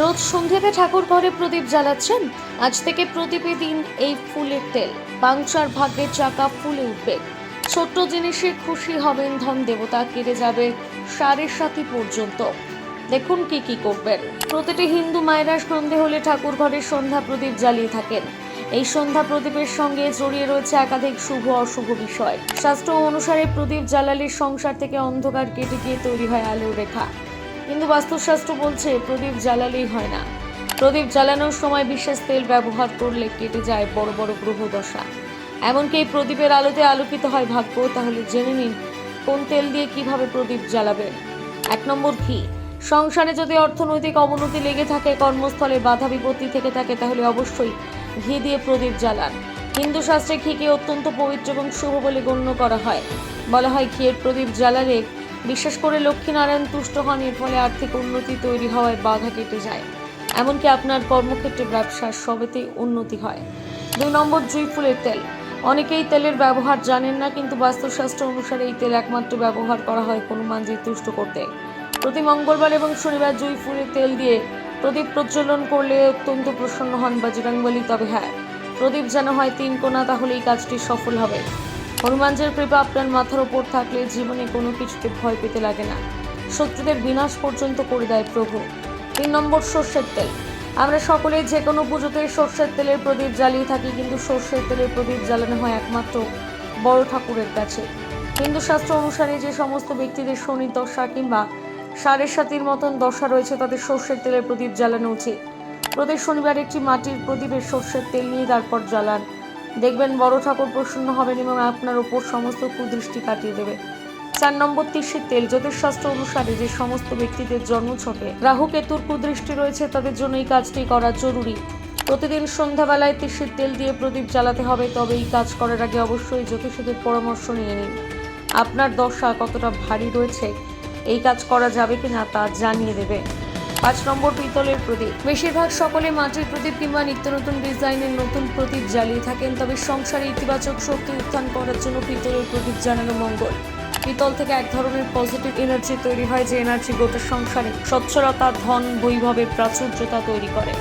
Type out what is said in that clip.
রোজ সন্ধ্যেতে ঠাকুর ঘরে প্রদীপ জ্বালাচ্ছেন। আজ থেকে প্রদীপে দিন এই ফুলের তেল। পাংচার ভাগ্যের চাকা ফুলে উঠবে। ছোট্ট জিনিসে খুশি হবেন ধন দেবতা, কেটে যাবে সাড়ে সাথী পর্যন্ত। দেখুন কি কি করবেন। প্রতিটি হিন্দু মায়েরা সন্ধে হলে ঠাকুর ঘরে সন্ধ্যা প্রদীপ জ্বালিয়ে থাকেন। এই সন্ধ্যা প্রদীপের সঙ্গে জড়িয়ে রয়েছে একাধিক শুভ অশুভ বিষয়। শাস্ত্র অনুসারে প্রদীপ জ্বালালে সংসার থেকে অন্ধকার কেটে গিয়ে তৈরি হয় আলোর রেখা। কিন্তু বাস্তুশাস্ত্র বলছে, প্রদীপ জ্বালালেই হয় না। প্রদীপ জ্বালানোর সময় বিশেষ তেল ব্যবহার করলে কেটে যায় বড় বড় গ্রহ দশা। এমনকি এই প্রদীপের আলোতে আলোকিত হয় ভাগ্য, তাহলে জেনে নিন, কোন তেল দিয়ে কীভাবে প্রদীপ জ্বালাবেন এক নম্বর ঘি সংসারে যদি অর্থনৈতিক অবনতি লেগে থাকে, কর্মস্থলে বাধা বিপত্তি থেকে থাকে, তাহলে অবশ্যই ঘি দিয়ে প্রদীপ জ্বালান। হিন্দু শাস্ত্রে ঘিকে অত্যন্ত পবিত্র এবং শুভ বলে গণ্য করা হয়। বলা হয়, ঘিয়ের প্রদীপ জ্বালালে বিশেষ করে লক্ষ্মীনারায়ণ তুষ্ট হন, এর ফলে আর্থিক উন্নতি তৈরি হওয়ায় বাধা কেটে যায়। এমনকি আপনার কর্মক্ষেত্রে ব্যবসার সবেতেই উন্নতি হয়। দুই নম্বর, জুই ফুলের তেল। অনেকেই তেলের ব্যবহার জানেন না, কিন্তু বাস্তুশাস্ত্র অনুসারে এই তেল একমাত্র ব্যবহার করা হয় হনুমানজি তুষ্ট করতে। প্রতি মঙ্গলবার এবং শনিবার জুই ফুলের তেল দিয়ে প্রদীপ প্রজ্বলন করলে অত্যন্ত প্রসন্ন হন বজরংবলী। তবে হ্যাঁ প্রদীপ যেন হয় তিন কোনা তাহলে এই কাজটি সফল হবে। হনুমানজির কৃপা আপনার মাথার ওপর থাকলে জীবনে কোনো কিছুতে ভয় পেতে লাগে না। শত্রুদের বিনাশ পর্যন্ত করে দেয় প্রভু। তিন নম্বর সর্ষের তেল। আমরা সকলে যে কোনো পুজোতে সর্ষের তেলের প্রদীপ জ্বালিয়ে থাকি, কিন্তু সর্ষের তেলের প্রদীপ জ্বালানো হয় একমাত্র বড় ঠাকুরের কাছে। হিন্দু শাস্ত্র অনুসারে যে সমস্ত ব্যক্তিদের শনি দশা কিংবা সাড়ে সাতির মতন দশা রয়েছে, তাদের সর্ষের তেলের প্রদীপ জ্বালানো উচিত। প্রতি শনিবার একটি মাটির প্রদীপের সর্ষের তেল নিয়ে তারপর জ্বালান। দেখবেন বড় ঠাকুর প্রসন্ন হবেন এবং আপনার ওপর সমস্ত কুদৃষ্টি কাটিয়ে দেবে। চার নম্বর তিসির তেল, জ্যোতিষশাস্ত্র অনুসারে যে সমস্ত ব্যক্তিদের জন্মছকে রাহু কেতুর কুদৃষ্টি রয়েছে, তাদের জন্য এই কাজটি করা জরুরি। প্রতিদিন সন্ধ্যাবেলায় তিসির তেল দিয়ে প্রদীপ জ্বালাতে হবে, তবে এই কাজ করার আগে অবশ্যই জ্যোতিষীদের পরামর্শ নিয়ে নিন। আপনার দশা কতটা ভারী রয়েছে, এই কাজ করা যাবে কিনা তা জানিয়ে দেবে। পাঁচ নম্বর পিতলের প্রদীপ। বেশিরভাগ সকলে মাটির প্রদীপ কিংবা নিত্য নতুন ডিজাইনের নতুন প্রদীপ জ্বালিয়ে থাকেন, তবে সংসারে ইতিবাচক শক্তি উত্থান করার জন্য পিতলের প্রদীপ জানানো মঙ্গল। পিতল থেকে এক ধরনের পজিটিভ এনার্জি তৈরি হয়, যে এনার্জি গোটা সংসারে স্বচ্ছলতা, ধন, বৈভবের প্রাচুর্যতা তৈরি করে।